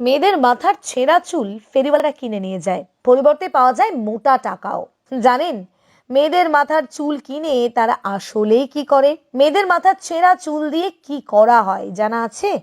মেয়েদের মাথার ছেঁড়া চুল ফেরিওয়ালারা কিনে নিয়ে যায়। পরিবর্তে পাওয়া যায় মোটা টাকাও। জানেন, মেয়েদের মাথার চুল কিনে তারা আসলেই কি করে? মেয়েদের মাথার ছেঁড়া চুল দিয়ে কি করা হয় জানা আছে?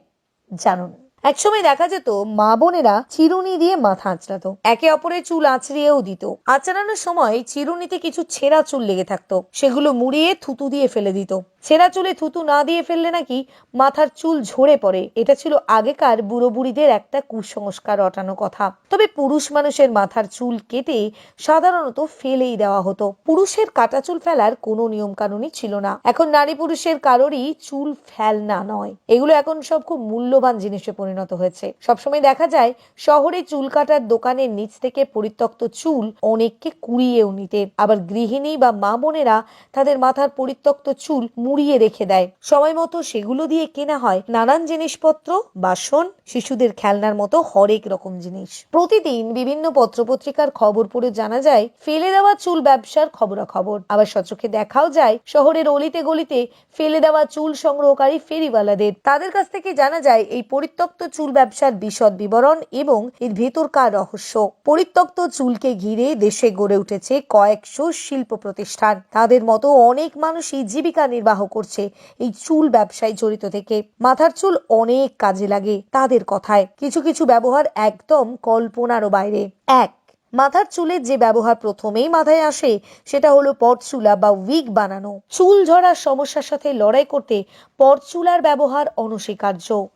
জানুন। একসময় দেখা যেত মা বোনেরা চিরুনি দিয়ে মাথা আঁচড়াতো। একে অপরের চুল আঁচড়িয়েও দিত। আঁচড়ানোর সময় চিরুনিতে কিছু ছেঁড়া চুল লেগে থাকতো। সেগুলো মুড়িয়ে থুতু দিয়ে ফেলে দিত। ছেঁড়া চুলে থুতু না দিয়ে ফেললে নাকি মাথার চুল ঝরে পড়ে। এটা ছিল আগেকার বুড়ো বুড়িদের একটা কুসংস্কার রটানো কথা। তবে পুরুষ মানুষের মাথার চুল কেটে সাধারণত ফেলেই দেওয়া হতো। পুরুষের কাটা চুল ফেলার কোনো নিয়ম কানুনই ছিল না। এখন নারী পুরুষের কারোরই চুল ফেলনা নয়। এগুলো এখন সব খুব মূল্যবান জিনিসে পরিণত হয়েছে। সবসময় দেখা যায়, শহরে চুল কাটার দোকানের নিচ থেকে পরিত্যক্ত চুল অনেককে কুড়িয়েও নিতে। আবার গৃহিণী বা মা বোনেরা তাদের মাথার পরিত্যক্ত চুল মুড়িয়ে রেখে দেয়। সময় মতো সেগুলো দিয়ে কেনা হয় নানান জিনিসপত্র, বাসন, শিশুদের খেলনার মতো হরেক রকম জিনিস। প্রতিদিন বিভিন্ন পত্রপত্রিকার খবর পড়ে জানা যায়, ফেলে দেওয়া চুল ব্যবসার খবরাখবর। আবার সচক্ষে দেখাও যায়, শহরের অলিতে গলিতে ফেলে দেওয়া চুল সংগ্রহকারী ফেরিওয়ালাদের। তাদের কাছ থেকে জানা যায়, এই পরিত্যক্ত চুল ব্যবসার বিশদ বিবরণ এবং এর ভেতরকার রহস্য। পরিত্যক্ত চুলকে ঘিরে দেশে গড়ে উঠেছে কয়েকশো শিল্প প্রতিষ্ঠান তাদের মতো অনেক মানুষই জীবিকা নির্বাহ করছে। এই চুল ব্যবসায় জড়িত থেকে মাথার চুল অনেক কাজে লাগে তাদের কথায়। কিছু কিছু ব্যবহার একদম কল্পনারও বাইরে। এক, মাথার চুলের যে ব্যবহার প্রথমেই মাথায় আসে, সেটা হলো পরচুলা বা উইগ বানানো। চুল ঝরার সমস্যার সাথে লড়াই করতে পরচুলার ব্যবহার অনস্বীকার্য।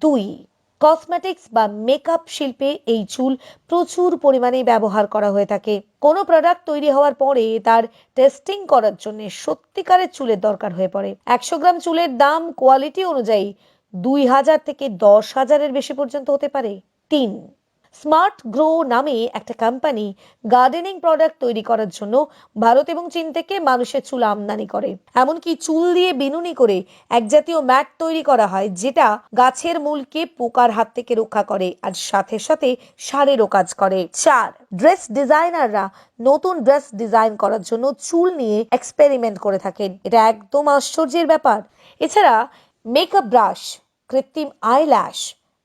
দুই কসমেটিক্স বা মেকআপ শিল্পে এই চুল প্রচুর পরিমাণে ব্যবহার করা হয়ে থাকে। কোনো প্রোডাক্ট তৈরি হওয়ার পরে তার টেস্টিং করার জন্য সত্যিকারের চুলের দরকার হয়ে পড়ে। একশো গ্রাম চুলের দাম কোয়ালিটি অনুযায়ী দুই হাজার থেকে দশ হাজারের বেশি পর্যন্ত হতে পারে। তিন স্মার্ট গ্রো নামে একটা কোম্পানি গার্ডেনিং প্রোডাক্ট তৈরি করার জন্য ভারত এবং চীন থেকে মানুষের চুল আমদানি করে। এমনকি চুল দিয়ে বিনুনি করে এক জাতীয় ম্যাট তৈরি করা হয়, যেটা গাছের মূলকে পোকার হাত থেকে রক্ষা করে আর সাথে সাথে সারেরও কাজ করে। চার ড্রেস ডিজাইনাররা নতুন ড্রেস ডিজাইন করার জন্য চুল নিয়ে এক্সপেরিমেন্ট করে থাকেন। এটা একদম আশ্চর্যের ব্যাপার। এছাড়া মেকআপ ব্রাশ কৃত্রিম আইল্যাশ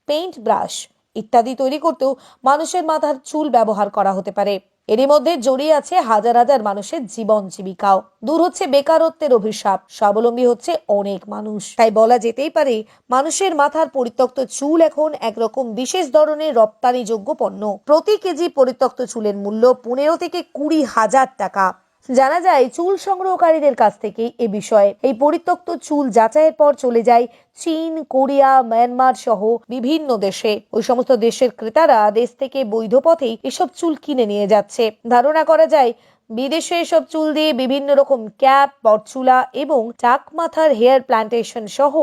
পেইন্ট ব্রাশ ইত্যাদি তৈরি করতেও মানুষের মাথার চুল ব্যবহার করা হতে পারে। এরই মধ্যে জড়িয়ে আছে হাজার হাজার মানুষের জীবন জীবিকাও। দূর হচ্ছে বেকারত্বের অভিশাপ, স্বাবলম্বী হচ্ছে অনেক মানুষ। তাই বলা যেতেই পারে, মানুষের মাথার পরিত্যক্ত চুল এখন একরকম বিশেষ ধরনের রপ্তানিযোগ্য পণ্য। প্রতি কেজি পরিত্যক্ত চুলের মূল্য পনেরো থেকে কুড়ি হাজার টাকা। জানা যায়, চুল সংগ্রহকারীদের কাছ থেকে এ বিষয়ে। এই পরিত্যক্ত চুল যাচাইয়ের পর চলে যায় চীন, কোরিয়া, মায়ানমার সহ বিভিন্ন দেশে। ওই সমস্ত দেশের ক্রেতারা দেশ থেকে বৈধ পথেই এসব চুল কিনে নিয়ে যাচ্ছে। ধারণা করা যায়, বিদেশে এসব চুল দিয়ে বিভিন্ন রকম ক্যাপ, পরচুলা এবং টাক মাথার হেয়ার প্ল্যান্টেশন সহ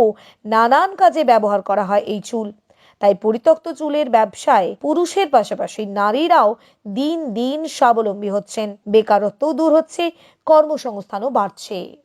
নানান কাজে ব্যবহার করা হয় এই চুল। তাই পরিত্যক্ত চুলের ব্যবসায় পুরুষের পাশাপাশি নারীরাও দিন দিন স্বাবলম্বী হচ্ছেন। বেকারত্বও দূর হচ্ছে, কর্মসংস্থানও বাড়ছে।